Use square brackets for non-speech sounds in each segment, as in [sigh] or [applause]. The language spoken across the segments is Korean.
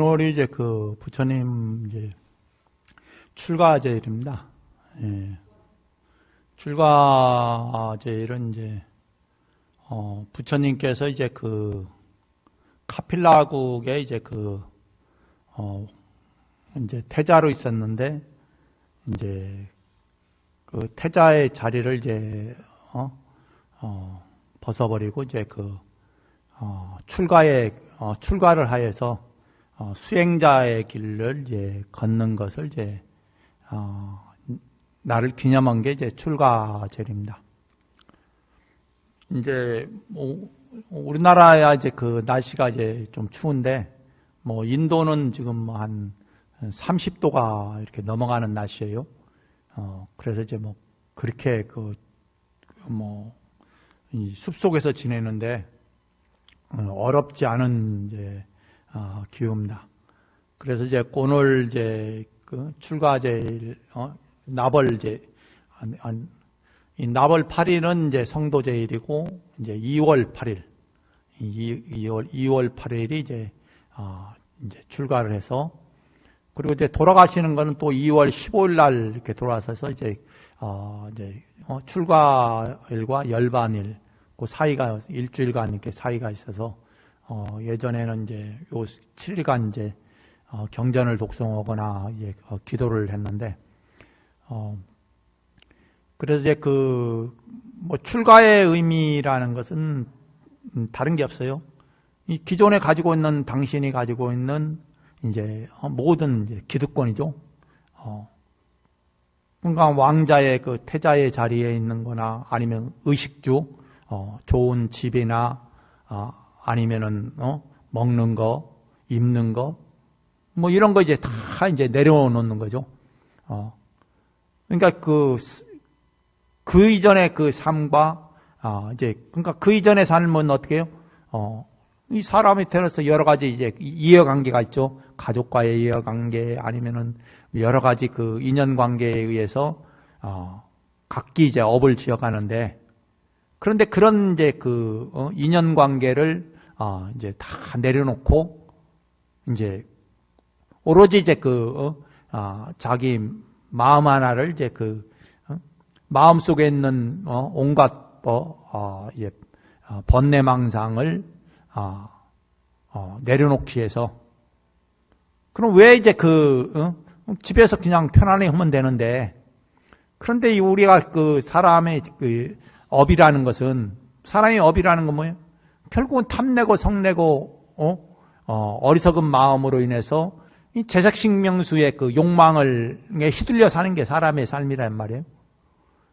오늘이 이제 그 부처님 이제 출가제일입니다. 예. 출가제일은 이제 어, 부처님께서 이제 그 카필라국에 이제 그 어, 이제 태자로 있었는데 이제 그 태자의 자리를 이제 어, 어, 벗어버리고 이제 그 어, 출가에 어, 출가를 하여서 어, 수행자의 길을 이제 걷는 것을 이제 어, 나를 기념한 게 이제 출가절입니다. 이제 뭐 우리나라야 이제 그 날씨가 이제 좀 추운데 뭐 인도는 지금 한 30도가 이렇게 넘어가는 날씨예요. 어, 그래서 이제 뭐 그렇게 그 뭐 숲속에서 지내는데 어, 어렵지 않은 이제 어, 기후입니다. 그래서 이제 오늘 이제 그 출가제일 어, 나벌 이제 안, 안, 이 나벌 8일은 이제 성도제일이고 이제 2월 8일 2, 월 2월 8일이 이제 어, 이제 출가를 해서 그리고 이제 돌아가시는 거는 또 2월 15일 날 이렇게 돌아서서 이제 어, 이제 어, 출가일과 열반일 그 사이가 일주일간 이렇게 사이가 있어서 어, 예전에는 이제 요 7일간 이제 어, 경전을 독송하거나 이제 어, 기도를 했는데 어, 그래서 이제 그 뭐 출가의 의미라는 것은 음, 다른 게 없어요. 이 기존에 가지고 있는 당신이 가지고 있는 이제 어, 모든 이제 기득권이죠. 어, 그러니까 왕자의 그 태자의 자리에 있는 거나 아니면 의식주, 어, 좋은 집이나, 어, 아니면은, 어, 먹는 거, 입는 거, 뭐 이런 거 이제 다 이제 내려놓는 거죠. 어. 그러니까 그, 그 이전의 그 삶과, 아, 이제, 그러니까 그 이전의 삶은 어떻게 해요? 어, 이 사람이 태어나서 여러 가지 이제 이해관계가 있죠. 가족과의 이해관계 아니면은 여러 가지 그 인연관계에 의해서 어, 각기 이제 업을 지어가는데 그런데 그런 이제 그 어, 인연관계를 어, 이제 다 내려놓고 이제 오로지 이제 그 어, 아, 자기 마음 하나를 이제 그 어, 마음 속에 있는 어, 온갖 뭐 어, 이제 어, 번뇌망상을 어, 어, 내려놓기 위해서 그럼 왜 이제 그 어? 집에서 그냥 편안히 하면 되는데 그런데 우리가 그 사람의 그 업이라는 것은 사람의 업이라는 건 뭐예요? 결국은 탐내고 성내고 어? 어, 어 리석은 마음으로 인해서 이 제작식명수의 그 욕망을 휘둘려 사는 게 사람의 삶이란 말이에요.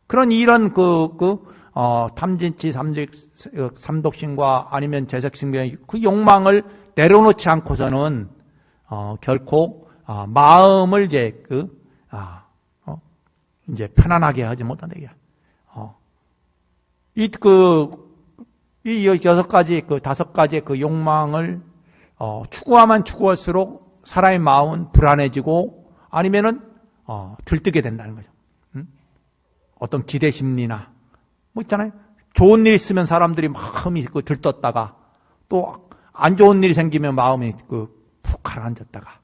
그런 이런 그, 그 어, 탐진치 삼직, 삼독신과 아니면 재색신병의 그 욕망을 내려놓지 않고서는 어, 결코 어, 마음을 이제 그 아, 어, 이제 편안하게 하지 못한다 이게. 어. 이 그 이 여섯 가지 그 다섯 가지의 그 욕망을 어, 추구하면 추구할수록 사람의 마음은 불안해지고 아니면은 어, 들뜨게 된다는 거죠. 음? 어떤 기대 심리나 뭐 있잖아요. 좋은 일 있으면 사람들이 마음이 그 들떴다가 또 안 좋은 일이 생기면 마음이 그푹 가라앉았다가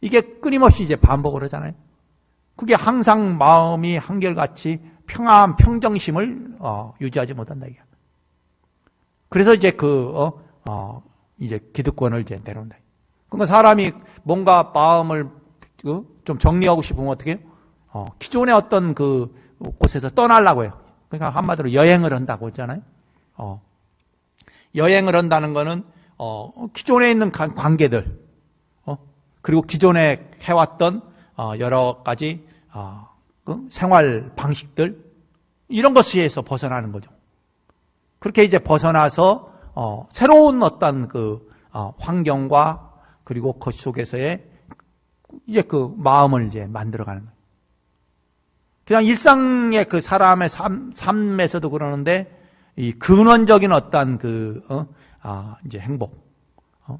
이게 끊임없이 이제 반복을 하잖아요. 그게 항상 마음이 한결같이 평안 평정심을 어, 유지하지 못한다 이게. 그래서 이제 그 어, 어, 이제 기득권을 이제 내려온다. 그러니까 사람이 뭔가 마음을 그, 좀 정리하고 싶으면 어떻게 해요? 어, 기존의 어떤 그 곳에서 떠나려고 해요. 그러니까 한마디로 여행을 한다고 했잖아요. 어. 여행을 한다는 거는 어, 기존에 있는 관계들, 어, 그리고 기존에 해왔던 어, 여러 가지 어, 그 생활 방식들 이런 것에서 벗어나는 거죠. 그렇게 이제 벗어나서 어, 새로운 어떤 그 어, 환경과 그리고 그 속에서의 이제 그 마음을 이제 만들어가는 거예요. 그냥 일상의 그 사람의 삶, 삶에서도 그러는데 이 근원적인 어떤 그 어, 아, 이제 행복. 어?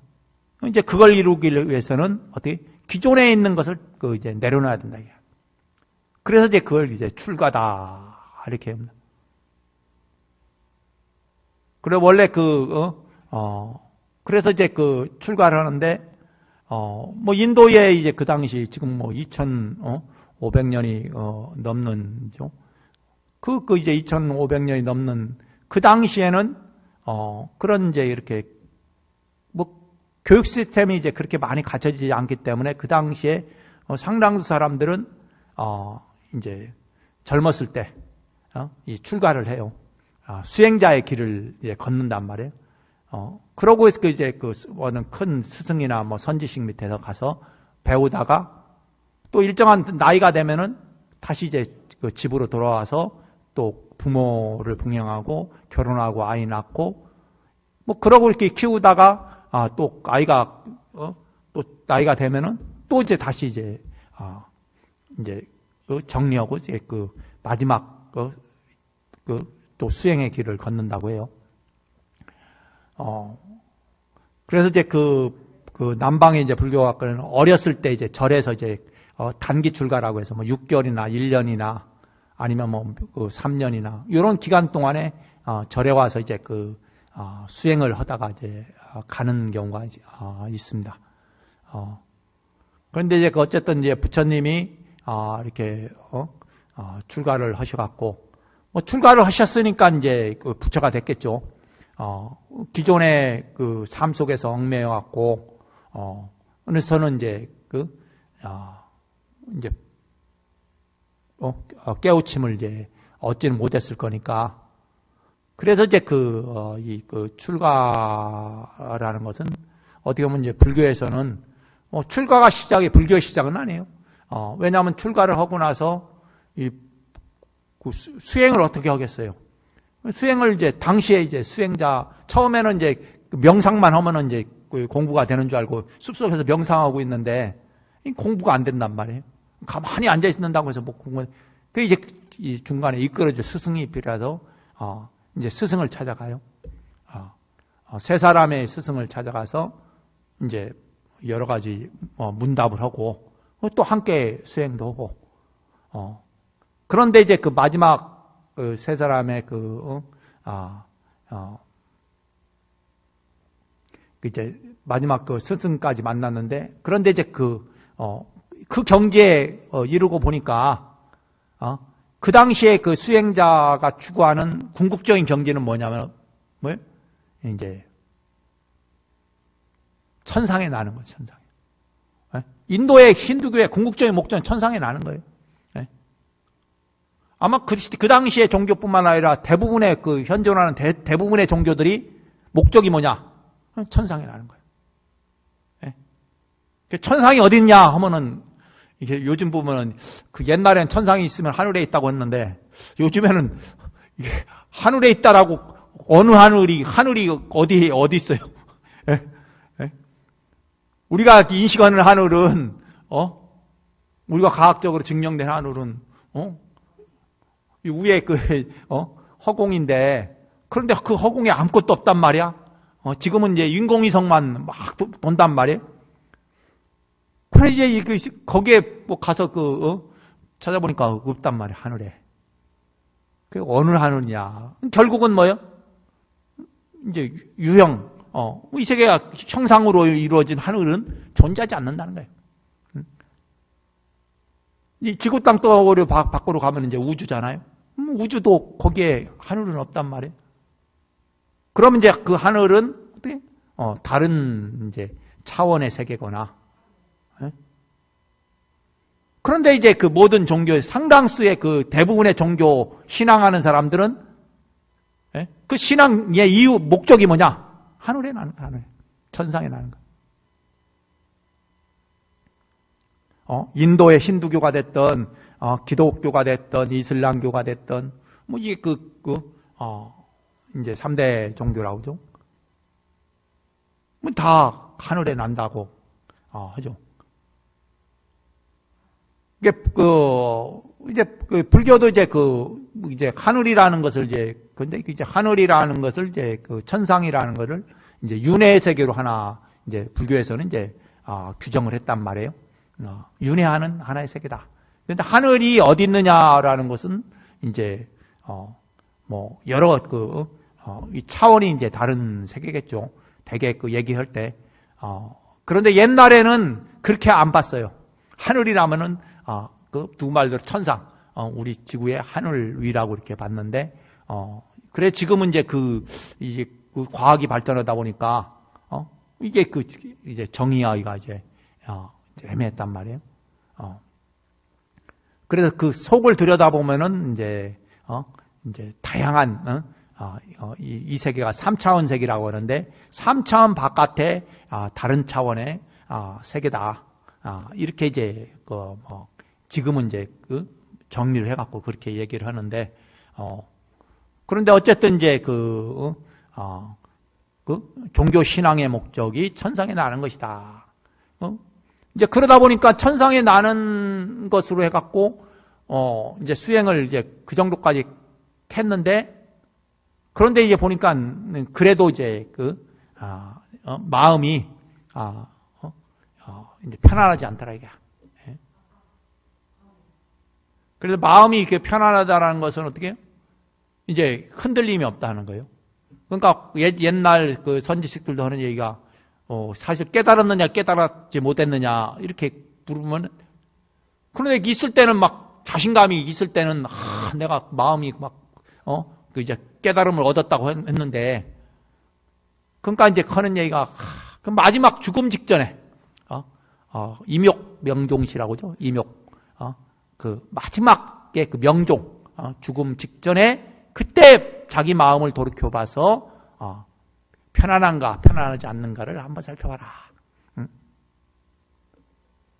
이제 그걸 이루기 위해서는 어떻게 기존에 있는 것을 그 이제 내려놔야 된다. 그래서 이제 그걸 이제 출가다 이렇게 합니다. 그래 원래 그 어, 어, 그래서 이제 그 출가를 하는데 어, 뭐 인도에 이제 그 당시 지금 뭐 2,500년이 어, 넘는 죠. 그, 그 이제 2,500년이 넘는 그 당시에는 어, 그런 이제 이렇게 뭐 교육 시스템이 이제 그렇게 많이 갖춰지지 않기 때문에 그 당시에 어, 상당수 사람들은 어, 이제 젊었을 때 어, 이 출가를 해요. 아, 수행자의 길을 이제 걷는단 말이에요. 어, 그러고 그 이제 그 어느 큰 스승이나 뭐 선지식 밑에서 가서 배우다가 또 일정한 나이가 되면은 다시 이제 그 집으로 돌아와서 또 부모를 봉양하고 결혼하고 아이 낳고 뭐 그러고 이렇게 키우다가 아, 또 아이가 어, 또 나이가 되면은 또 이제 다시 이제 아, 이제 그 정리하고 이제 그 마지막 그, 그 또 수행의 길을 걷는다고 해요. 어, 그래서 이제 그, 그 남방의 이제 불교학과는 어렸을 때 이제 절에서 이제 어, 단기 출가라고 해서 뭐 6개월이나 1년이나 아니면 뭐 그 3년이나 이런 기간 동안에 어, 절에 와서 이제 그 어, 수행을 하다가 이제 어, 가는 경우가 어, 있습니다. 어, 그런데 이제 그 어쨌든 이제 부처님이 어, 이렇게 어, 어, 출가를 하셔갖고 뭐 출가를 하셨으니까 이제 그 부처가 됐겠죠. 어, 기존의 그 삶 속에서 얽매여 갖고, 어, 그래서는 이제 그, 아, 이제, 어, 어, 깨우침을 이제 얻지는 못했을 거니까. 그래서 이제 그, 어, 이, 그 출가라는 것은 어떻게 보면 이제 불교에서는 어, 출가가 시작이 불교의 시작은 아니에요. 어, 왜냐하면 출가를 하고 나서 이, 그 수, 수행을 어떻게 하겠어요? 수행을 이제 당시에 이제 수행자 처음에는 이제 명상만 하면은 이제 그 공부가 되는 줄 알고 숲속에서 명상하고 있는데 공부가 안 된단 말이에요. 가만히 앉아 있는다고 해서 뭐 공부 그 이제 이 중간에 이끌어져 스승이 필요해서 어 이제 스승을 찾아가요. 어, 세 사람의 스승을 찾아가서 이제 여러 가지 어, 문답을 하고 또 함께 수행도 하고 어 그런데 이제 그 마지막 그 세 사람의 그, 어, 아, 어, 그 이제 마지막 그 스승까지 만났는데, 그런데 이제 그, 어, 그 경지에 어, 이르고 보니까, 어, 그 당시에 그 수행자가 추구하는 궁극적인 경지는 뭐냐면, 뭐예요? 이제, 천상에 나는 거예요, 천상에. 예? 인도의 힌두교의 궁극적인 목적은 천상에 나는 거예요. 아마 그, 그 당시에 종교뿐만 아니라 대부분의 그 현존하는 대, 부분의 종교들이 목적이 뭐냐? 천상에 나는 거예요. 예? 그 천상이 어딨냐 하면은 이게 요즘 보면은 그 옛날엔 천상이 있으면 하늘에 있다고 했는데 요즘에는 이게 하늘에 있다라고 어느 하늘이 하늘이 어디 어디 있어요? 예? 예? 우리가 인식하는 하늘은 어 우리가 과학적으로 증명된 하늘은 어 위에 그, [laughs] 어, 허공인데, 그런데 그 허공에 아무것도 없단 말이야. 어, 지금은 이제 인공위성만 막 도, 돈단 말이에요. 그래, 이제 그, 거기에 뭐 가서 그, 어, 찾아보니까 없단 말이야, 하늘에. 그 어느 하늘이냐. 결국은 뭐예요? 이제 유형, 어, 이 세계가 형상으로 이루어진 하늘은 존재하지 않는다는 거예요. 이 지구 땅 떠오려 밖으로 가면 이제 우주잖아요. 음, 우주도 거기에 하늘은 없단 말이에요. 그러면 이제 그 하늘은 어떻게? 어, 다른 이제 차원의 세계거나. 에? 그런데 이제 그 모든 종교의 상당수의 그 대부분의 종교 신앙하는 사람들은 에? 그 신앙의 이유 목적이 뭐냐? 하늘에 나는 거, 하늘, 천상에 나는 거. 어, 인도의 힌두교가 됐던 어, 기독교가 됐던 이슬람교가 됐던 뭐 이게 그, 그 어, 이제 3대 종교라고 하죠. 뭐 다 하늘에 난다고 어, 하죠. 이게 그 이제 그 불교도 이제 그 이제 하늘이라는 것을 이제 근데 이제 하늘이라는 것을 이제 그 천상이라는 것을 이제 윤회 세계로 하나 이제 불교에서는 이제 아, 규정을 했단 말이에요. 어, 윤회하는 하나의 세계다. 그런데 하늘이 어디 있느냐라는 것은 이제 어 뭐 여러 그 어, 이 차원이 이제 다른 세계겠죠. 대개 그 얘기할 때 어 그런데 옛날에는 그렇게 안 봤어요. 하늘이라면은 어, 그두 말대로 천상, 어, 우리 지구의 하늘 위라고 이렇게 봤는데, 어, 그래 지금은 이제 그 이제 그 과학이 발전하다 보니까 어, 이게 그 이제 정의하기가 이제 어, 애매했단 말이에요. 어. 그래서 그 속을 들여다보면은 이제 어, 이제 다양한 어, 어, 어, 이, 이 세계가 3차원 세계라고 하는데 3차원 바깥에 아, 다른 차원의 아, 세계다. 아, 이렇게 이제 그 뭐, 지금은 이제 그 정리를 해갖고 그렇게 얘기를 하는데 어, 그런데 어쨌든 이제 그, 어, 어, 그 종교 신앙의 목적이 천상에 나는 것이다. 어? 이제 그러다 보니까 천상에 나는 것으로 해갖고 어, 이제 수행을 이제 그 정도까지 했는데 그런데 이제 보니까 그래도 이제 그 아, 어, 마음이 아, 어, 어, 이제 편안하지 않더라 이게. 예. 그래서 마음이 이렇게 편안하다라는 것은 어떻게? 이제 흔들림이 없다는 거예요. 그러니까 옛, 옛날 그 선지식들도 하는 얘기가 어, 사실 깨달았느냐 깨달았지 못했느냐 이렇게 물으면 그런데 있을 때는 막 자신감이 있을 때는 아, 내가 마음이 막어? 그 이제 깨달음을 얻었다고 했는데 그러니까 이제 하는 얘기가 아, 그 마지막 죽음 직전에 어, 어, 임욕 명종시라고죠? 임욕. 어, 그 마지막의 그 명종 어, 죽음 직전에 그때 자기 마음을 돌이켜 봐서 어, 편안한가 편안하지 않는가를 한번 살펴봐라. 응?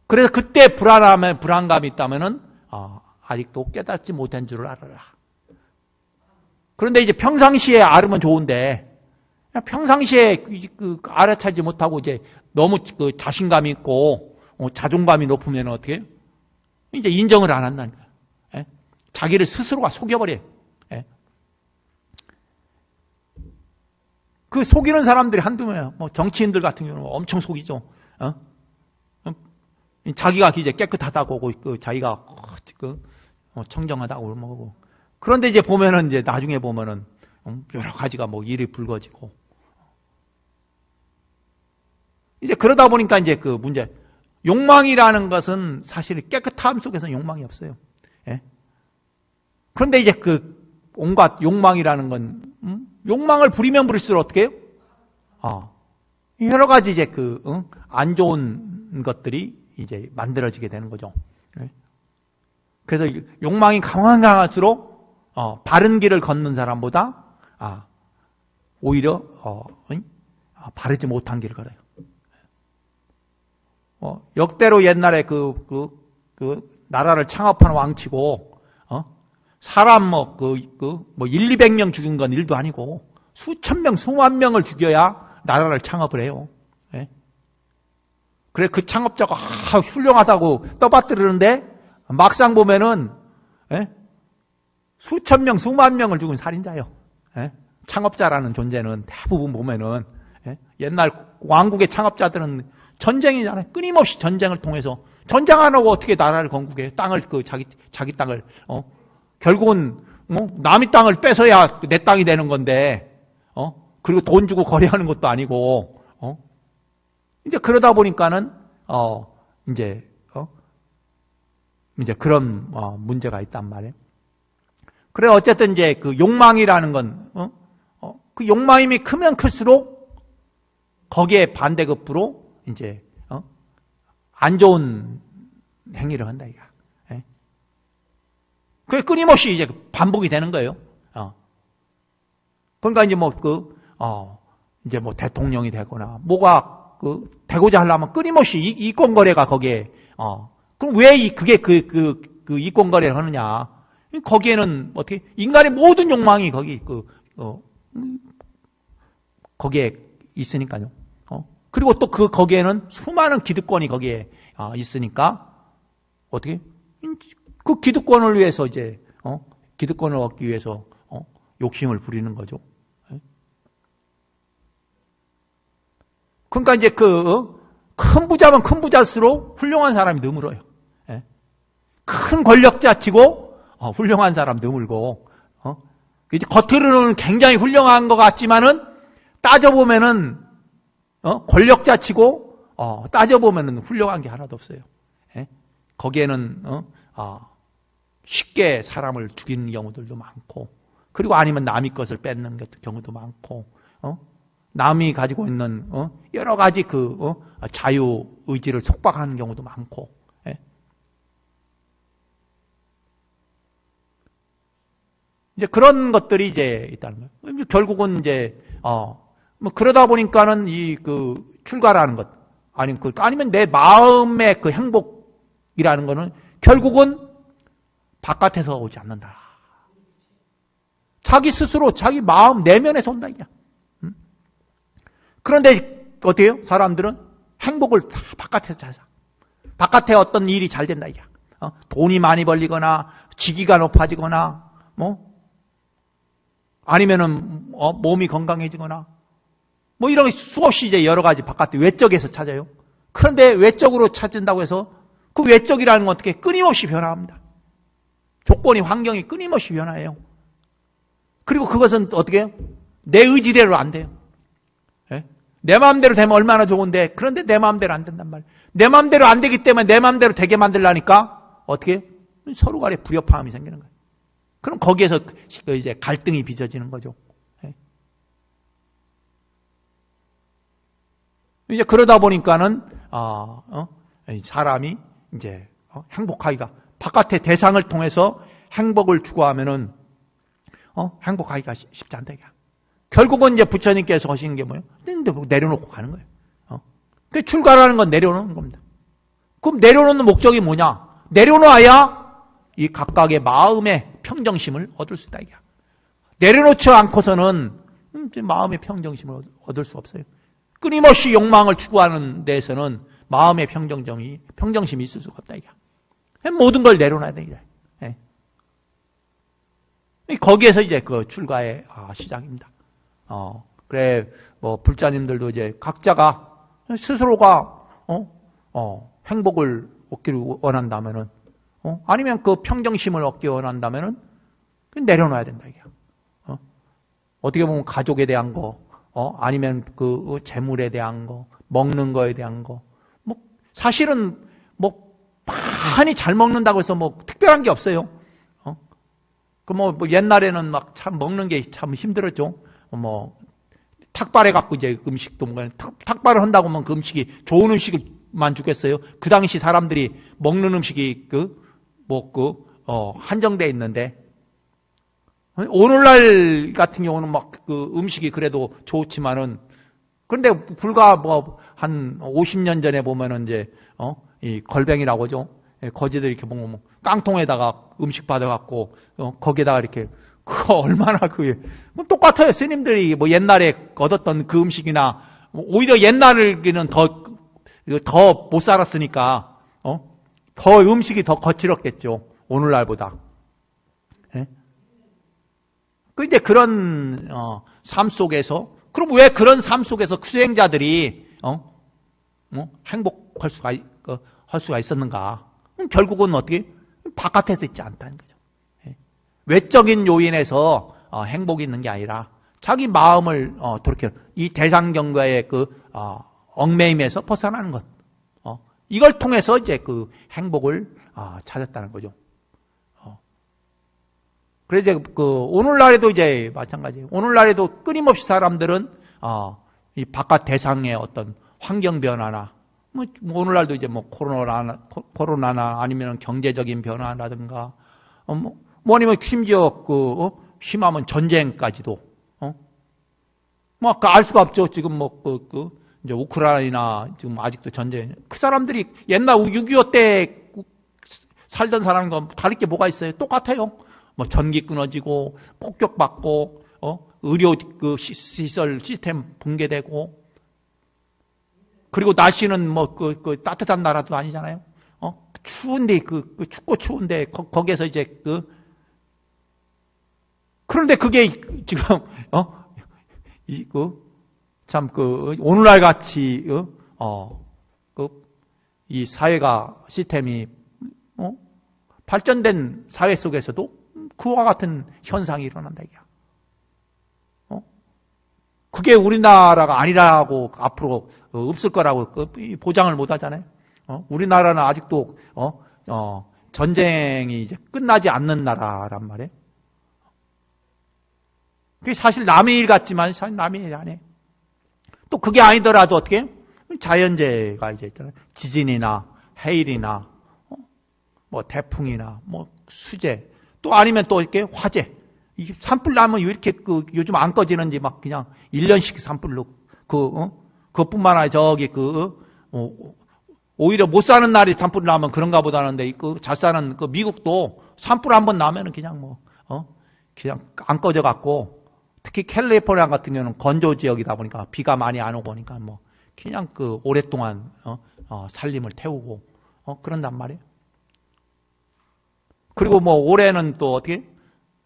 그래서 그때 불안함에 불안감이 있다면은 어, 아직도 깨닫지 못한 줄을 알아라. 그런데 이제 평상시에 알으면 좋은데 평상시에 그, 그 알아차지 못하고 이제 너무 그 자신감이 있고 어, 자존감이 높으면 어떻게 해요? 이제 인정을 안 한다니까. 예? 자기를 스스로가 속여버려요. 예? 그 속이는 사람들이 한두 명이야. 뭐 정치인들 같은 경우는 엄청 속이죠. 어? 자기가 이제 깨끗하다고 그 자기가 그 청정하다고 뭐고. 그런데 이제 보면은 이제 나중에 보면은 여러 가지가 뭐 일이 불거지고. 이제 그러다 보니까 이제 그 문제 욕망이라는 것은 사실 깨끗함 속에서 욕망이 없어요. 예? 그런데 이제 그 온갖 욕망이라는 건 음? 욕망을 부리면 부릴수록 어떻게 해요? 어, 여러 가지 이제 그, 응? 안 좋은 것들이 이제 만들어지게 되는 거죠. 네? 그래서 욕망이 강한 강할수록, 어, 바른 길을 걷는 사람보다, 아, 오히려, 어, 응? 아, 바르지 못한 길을 걸어요. 어, 역대로 옛날에 그, 그, 그, 나라를 창업한 왕치고, 어? 사람 뭐, 그, 그, 뭐, 1, 200명 죽인 건 일도 아니고, 수천 명, 수만 명을 죽여야 나라를 창업을 해요. 예? 그래, 그 창업자가, 아, 훌륭하다고 떠받들는데 막상 보면은, 예? 수천 명, 수만 명을 죽인 살인자예요. 예? 창업자라는 존재는 대부분 보면은, 예? 옛날 왕국의 창업자들은 전쟁이잖아요. 끊임없이 전쟁을 통해서 전쟁 안 하고 어떻게 나라를 건국해? 땅을 그 자기 자기 땅을 어 결국은 뭐 남의 땅을 뺏어야 내 땅이 되는 건데 어 그리고 돈 주고 거래하는 것도 아니고 어 이제 그러다 보니까는 어 이제 어 이제 그런 어, 문제가 있단 말이에요. 그래 어쨌든 이제 그 욕망이라는 건 어? 어, 그 욕망이 크면 클수록 거기에 반대급부로 이제 어? 안 좋은 행위를 한다 이거. 예? 그게 끊임없이 이제 반복이 되는 거예요. 어. 그러니까 이제 뭐 그 어, 이제 뭐 대통령이 되거나 뭐가 그 되고자 하려면 끊임없이 이, 이권 거래가 거기에 어. 그럼 왜 이, 그게 그 그 그 이권 거래를 하느냐? 거기에는 어떻게 인간의 모든 욕망이 거기 그 어, 거기에 있으니까요. 그리고 또 그 거기에는 수많은 기득권이 거기에 아, 있으니까 어떻게 그 기득권을 위해서 이제 어? 기득권을 얻기 위해서 어? 욕심을 부리는 거죠. 예? 그러니까 이제 그큰 어? 부자면 큰 부자일수록 훌륭한 사람이 드물어요. 예? 큰 권력자치고 어, 훌륭한 사람 드물고 어? 이제 겉으로는 굉장히 훌륭한 것 같지만은 따져 보면은 어? 권력자치고 어, 따져보면 훌륭한 게 하나도 없어요. 예? 거기에는, 쉽게 사람을 죽이는 경우들도 많고, 그리고 아니면 남의 것을 뺏는 경우도 많고, 어? 남이 가지고 있는, 어? 여러 가지 그, 어? 자유 의지를 속박하는 경우도 많고, 예? 이제 그런 것들이 이제 있다는 거예요. 결국은 이제, 어, 뭐 그러다 보니까는 이 그 출가라는 것, 아니, 그, 아니면 내 마음의 그 행복이라는 거는 결국은 바깥에서 오지 않는다. 자기 스스로, 자기 마음 내면에서 온다, 이게. 그런데 어때요? 사람들은 행복을 다 바깥에서 찾아. 바깥에 어떤 일이 잘 된다, 이게. 어? 돈이 많이 벌리거나, 직위가 높아지거나, 뭐, 아니면은, 어, 몸이 건강해지거나, 뭐 이런 수없이 이제 여러 가지 바깥에 외적에서 찾아요. 그런데 외적으로 찾은다고 해서 그 외적이라는 건 어떻게 끊임없이 변화합니다. 조건이 환경이 끊임없이 변화해요. 그리고 그것은 어떻게 해요? 내 의지대로 안 돼요. 예? 내 마음대로 되면 얼마나 좋은데 그런데 내 마음대로 안 된단 말이에요. 내 마음대로 안 되기 때문에 내 마음대로 되게 만들라니까 어떻게 해요? 서로 간에 불협화음이 생기는 거예요. 그럼 거기에서 그 이제 갈등이 빚어지는 거죠. 이제 그러다 보니까는 어, 어? 사람이 이제 어? 행복하기가 바깥의 대상을 통해서 행복을 추구하면은 어? 행복하기가 쉽지 않다 이게. 결국은 이제 부처님께서 하시는 게 뭐예요? 내려놓고 가는 거예요. 어? 그 출가라는 건 내려놓는 겁니다. 그럼 내려놓는 목적이 뭐냐? 내려놓아야 이 각각의 마음의 평정심을 얻을 수 있다 이게. 내려놓지 않고서는 음, 마음의 평정심을 얻을 수 없어요. 끊임없이 욕망을 추구하는 데에서는 마음의 평정점이, 평정심이 있을 수가 없다, 이게. 모든 걸 내려놔야 돼, 이제. 예. 거기에서 이제 그 출가의 아, 시작입니다. 어, 그래, 뭐, 불자님들도 이제 각자가 스스로가, 어, 어, 행복을 얻기를 원한다면은, 어, 아니면 그 평정심을 얻기 원한다면은, 내려놔야 된다, 이게. 어? 어떻게 보면 가족에 대한 거, 어, 아니면 그 재물에 대한 거, 먹는 거에 대한 거. 뭐, 사실은 뭐, 많이 잘 먹는다고 해서 뭐, 특별한 게 없어요. 어? 그 뭐, 뭐 옛날에는 막 참 먹는 게 참 힘들었죠. 뭐, 탁발해 갖고 이제 음식도 뭔가, 탁, 발을 한다고 하면 그 음식이 좋은 음식만 주겠어요. 그 당시 사람들이 먹는 음식이 그, 뭐, 그, 어, 한정돼 있는데, 오늘날 같은 경우는 막 그 음식이 그래도 좋지만은 그런데 불과 뭐 한 50년 전에 보면은 이제 어 이 걸뱅이라고 하죠. 예, 거지들 이렇게 보면 뭐 깡통에다가 음식 받아갖고 어 거기에다가 이렇게 [laughs] 그거 얼마나 그게 뭐 똑같아요. 스님들이 뭐 옛날에 얻었던 그 음식이나 뭐 오히려 옛날에는 더 더 못 살았으니까 어 더 음식이 더 거칠었겠죠. 오늘날보다. 그 이제 그런 어, 삶 속에서 그럼 왜 그런 삶 속에서 수행자들이 어? 어? 행복할 수가 어, 할 수가 있었는가? 결국은 어떻게 바깥에서 있지 않다는 거죠. 예. 외적인 요인에서 어, 행복이 있는 게 아니라 자기 마음을 어, 그렇게 이 대상 경과의 그 어, 얽매임에서 벗어나는 것. 어, 이걸 통해서 이제 그 행복을 어, 찾았다는 거죠. 그래서 그 오늘날에도 이제 마찬가지. 오늘날에도 끊임없이 사람들은 어, 이 바깥 대상의 어떤 환경 변화나 뭐 오늘날도 이제 뭐 코로나나 코로나나 아니면 경제적인 변화라든가 어, 뭐, 뭐 아니면 심지어 그 어? 심하면 전쟁까지도 어? 뭐알 수가 없죠. 지금 뭐 그 그 이제 우크라이나 지금 아직도 전쟁. 그 사람들이 옛날 6.25 때 살던 사람과 다를 게 뭐가 있어요? 똑같아요. 뭐 전기 끊어지고 폭격받고 어? 의료 그 시설 시스템 붕괴되고 그리고 날씨는 뭐그 그 따뜻한 나라도 아니잖아요. 어? 추운데 그, 그 춥고 추운데 거, 기에서 이제 그 그런데 그게 지금 어 이그참그 그 오늘날 같이 어 그 이 사회가 시스템이 어 발전된 사회 속에서도 그와 같은 현상이 일어난다 이게. 어? 그게 우리나라가 아니라고 앞으로 어, 없을 거라고 그 보장을 못 하잖아요. 어? 우리나라는 아직도 어? 어, 전쟁이 이제 끝나지 않는 나라란 말이에요. 그게 사실 남의 일 같지만 사실 남의 일이 아니에요. 또 그게 아니더라도 어떻게? 자연재해가 이제 있잖아요. 지진이나 해일이나 어? 뭐 태풍이나 뭐 수재 또 아니면 또 이렇게 화재 이 산불 나면 왜 이렇게 그 요즘 안 꺼지는지 막 그냥 1년씩 산불로 그 어? 그것뿐만 아니라 저기 그 어, 오히려 못 사는 날이 산불 나면 그런가 보다는데 그 잘 사는 그 미국도 산불 한 번 나면은 그냥 뭐 어? 그냥 안 꺼져 갖고 특히 캘리포니아 같은 경우는 건조 지역이다 보니까 비가 많이 안 오고 오니까 뭐 그냥 그 오랫동안 어, 어, 살림을 태우고 어, 그런단 말이에요. 그리고 뭐 올해는 또 어떻게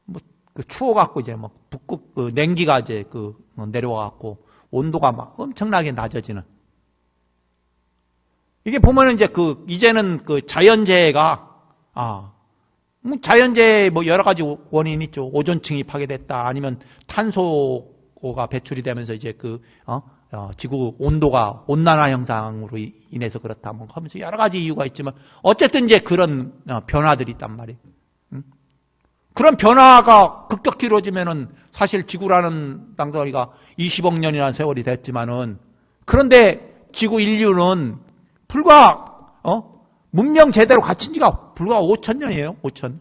뭐그 추워갖고 이제 뭐 북극 그 냉기가 이제 그 내려와갖고 온도가 막 엄청나게 낮아지는 이게 보면은 이제 그 이제는 그 자연재해가 아뭐 자연재해 뭐 여러 가지 원인이 있죠. 오존층이 파괴됐다. 아니면 탄소가 배출이 되면서 이제 그, 어, 어, 지구 온도가 온난화 현상으로 이- 인해서 그렇다. 뭐 하면서 여러 가지 이유가 있지만 어쨌든 이제 그런 어, 변화들이 있단 말이에요. 응? 그런 변화가 급격히 이루어지면은 사실 지구라는 땅덩어리가 20억 년이라는 세월이 됐지만은 그런데 지구 인류는 불과 어? 문명 제대로 갖춘 지가 불과 5천 년이에요. 5천.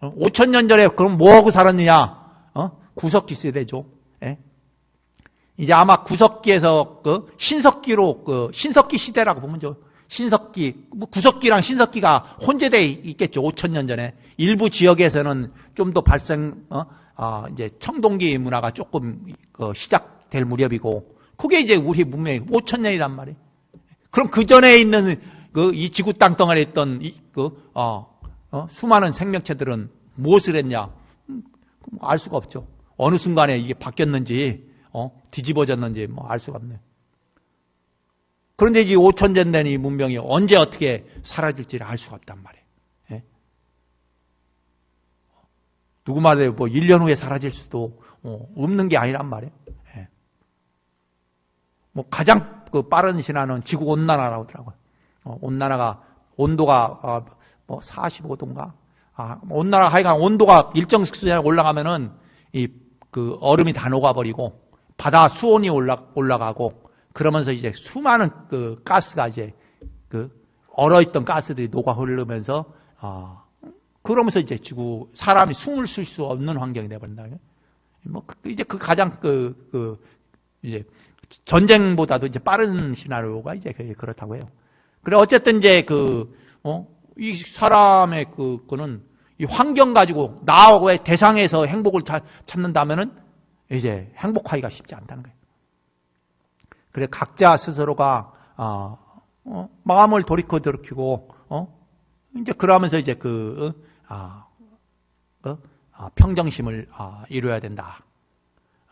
어? 5천 년 전에 그럼 뭐 하고 살았느냐? 어? 구석기 세대죠. 예? 이제 아마 구석기에서 그 신석기로 그 신석기 시대라고 보면 죠 신석기 뭐 구석기랑 신석기가 혼재돼 있겠죠. 5천 년 전에 일부 지역에서는 좀 더 발생 어? 아, 이제 청동기 문화가 조금 그 시작될 무렵이고 그게 이제 우리 문명이 5천 년이란 말이에요. 그럼 그 전에 있는 그 이 지구 땅덩어리에 있던 이그 어, 어, 수많은 생명체들은 무엇을 했냐? 음, 뭐알 수가 없죠. 어느 순간에 이게 바뀌었는지 어, 뒤집어졌는지 뭐 알 수가 없네. 그런데 이 5천 년 된 이 문명이 언제 어떻게 사라질지를 알 수가 없단 말이에요. 예? 누구 말에 뭐 1년 후에 사라질 수도 어, 없는 게 아니란 말이에요. 예. 뭐 가장 그 빠른 신화는 지구 온난화라고 하더라고요. 어, 온난화가 온도가 어, 뭐 45도인가? 아, 온난화 하여간 온도가 일정 수준에 올라가면은 이 그 얼음이 다 녹아버리고 바다 수온이 올라 올라가고 그러면서 이제 수많은 그 가스가 이제 그 얼어있던 가스들이 녹아 흐르면서 아 그러면서 이제 지구 사람이 숨을 쉴 수 없는 환경이 돼버린다. 뭐 그- 이제 그 가장 그, 그 이제 전쟁보다도 이제 빠른 시나리오가 이제 그- 그렇다고 해요. 그래 어쨌든 이제 그어이 사람의 그 그는 이 환경 가지고 나하고의 대상에서 행복을 차- 찾는다면은 이제 행복하기가 쉽지 않다는 거예요. 그래 각자 스스로가 아, 어, 마음을 돌이켜 돌이키고 어 이제 그러면서 이제 그 어, 아, 어? 아, 평정심을 아, 이루어야 된다.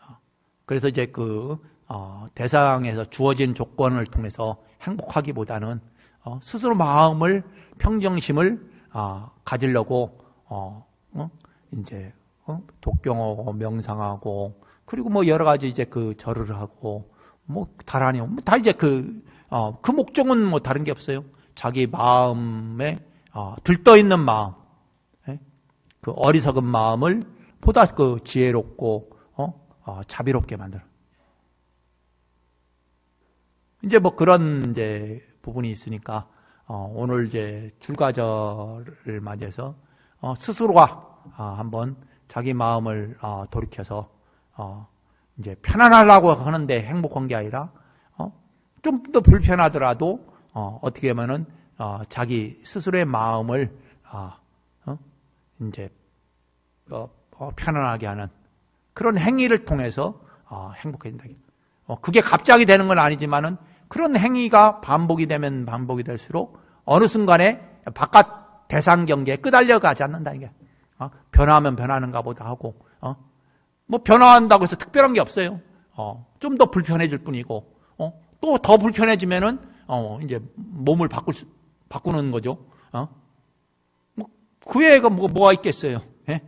어, 그래서 이제 그 어, 대상에서 주어진 조건을 통해서 행복하기보다는 어, 스스로 마음을 평정심을 아, 가지려고 어, 어? 이제 어? 독경하고 명상하고 그리고 뭐 여러 가지 이제 그 절을 하고 뭐 다라니 뭐다 이제 그, 어, 그 목적은 뭐 다른 게 없어요. 자기 마음에 어, 들떠 있는 마음, 예? 그 어리석은 마음을 보다 그 지혜롭고 어? 어, 자비롭게 만드는. 이제 뭐 그런 이제 부분이 있으니까 어, 오늘 이제 출가절을 맞이해서 어, 스스로가 아, 한번 자기 마음을 어, 돌이켜서 어, 이제 편안하려고 하는데 행복한 게 아니라 어, 좀 더 불편하더라도 어, 떻게 하면은 어, 자기 스스로의 마음을 아, 어, 이제 어, 어, 편안하게 하는 그런 행위를 통해서 어, 행복해진다. 어, 그게 갑자기 되는 건 아니지만은 그런 행위가 반복이 되면 반복이 될수록 어느 순간에 바깥 대상 경계에 끄달려 가지 않는다는 게 어, 변화하면 변하는가 보다 하고 어, 뭐 변화한다고 해서 특별한 게 없어요. 어, 좀 더 불편해질 뿐이고 어, 또 더 불편해지면은 어, 이제 몸을 바꿀 수, 바꾸는 거죠. 어? 뭐 그 외에가 뭐, 뭐가 있겠어요. 예?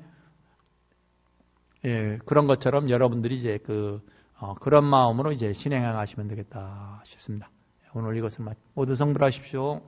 예, 그런 것처럼 여러분들이 이제 그 어, 그런 마음으로 이제 신행해 가시면 되겠다 싶습니다. 오늘 이것을 모두 성불하십시오.